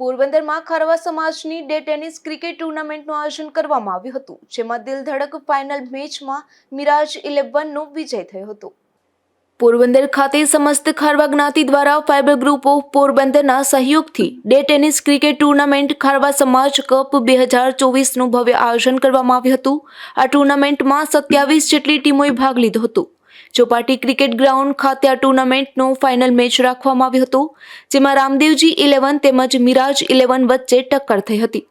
પોરબંદરમાં ખારવા સમાજની day tennis cricket ટુર્નામેન્ટનું આયોજન કરવામાં આવ્યું હતું, જેમાં દિલ ધડક ફાઇનલ મેચમાં મિરાજ ઇલેવનનો વિજય થયો હતો. પોરબંદર ખાતે સમસ્ત ખારવા જ્ઞાતિ દ્વારા ફાઇબર ગ્રુપ ઓફ પોરબંદરના સહયોગથી day tennis cricket tournament Kharva સમાજ કપ બે હજાર ચોવીસનું ભવ્ય આયોજન કરવામાં આવ્યું હતું. આ ટુર્નામેન્ટમાં સત્યાવીસ જેટલી ટીમોએ ભાગ લીધો હતો. ચોપાટી ક્રિકેટ ગ્રાઉન્ડ ખાતે આ ટુર્નામેન્ટનો ફાઇનલ મેચ રાખવામાં આવ્યો હતો, જેમાં રામદેવજી ઇલેવન તેમજ મિરાજ ઇલેવન વચ્ચે ટક્કર થઈ હતી.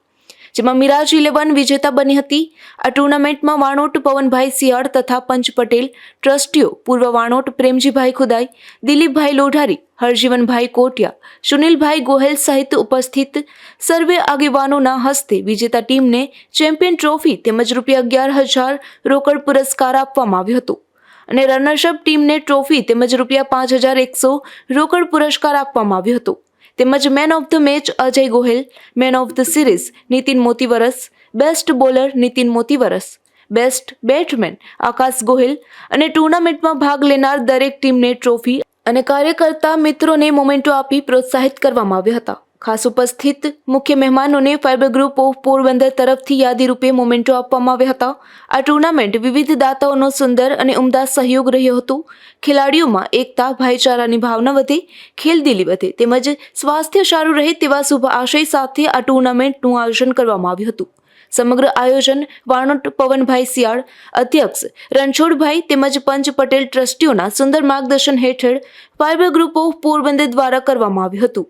જેમાં મિરાજ ઇલેવન વિજેતા બની હતી. આ ટુર્નામેન્ટમાં વાણોટ પવનભાઈ સિયાળ તથા પંચ પટેલ, ટ્રસ્ટીઓ પૂર્વ વાણોટ પ્રેમજીભાઈ ખુદાઈ, દિલીપભાઈ લોઢારી, હરજીવનભાઈ કોટિયા, સુનિલભાઈ ગોહેલ સહિત ઉપસ્થિત સર્વે આગેવાનોના હસ્તે વિજેતા ટીમને ચેમ્પિયન ટ્રોફી તેમજ રૂપિયા અગિયાર હજાર રોકડ પુરસ્કાર આપવામાં આવ્યો હતો. અને રનર્સઅપ ટીમને ટ્રોફી તેમજ રૂપિયા પાંચ હજાર એકસો રોકડ પુરસ્કાર આપવામાં આવ્યો હતો. તેમજ man of the match Ajay Gohil man of the series Nitin Motivaras best bowler Nitin Motivaras best batsman Akash Gohil અને ટુર્નામેન્ટમાં ભાગ લેનાર દરેક ટીમને ટ્રોફી અને કાર્યકર્તા મિત્રોને મોમેન્ટો આપી પ્રોત્સાહિત કરવામાં આવ્યા હતા. ખાસ ઉપસ્થિત મુખ્ય મહેમાનોને ફાઇબર ગ્રુપ ઓફ પોરબંદર તરફથી યાદી રૂપે મોમેન્ટો આપવામાં આવ્યા હતા. આ ટુર્નામેન્ટ વિવિધ દાતાઓનો સુંદર અને ઉમદા સહયોગ રહ્યો હતો. ખેલાડીઓમાં એકતા, ભાઈચારાની ભાવના વધે ખેલદિલી વધે તેમજ સ્વાસ્થ્ય સારું રહે તેવા શુભ આશય સાથે આ ટુર્નામેન્ટનું આયોજન કરવામાં આવ્યું હતું. સમગ્ર આયોજન વાણોટ પવનભાઈ સિયાળ અધ્યક્ષ રણછોડભાઈ તેમજ પંચ પટેલ ટ્રસ્ટીઓના સુંદર માર્ગદર્શન હેઠળ ફાઇબર ગ્રુપ ઓફ પોરબંદર દ્વારા કરવામાં આવ્યું હતું.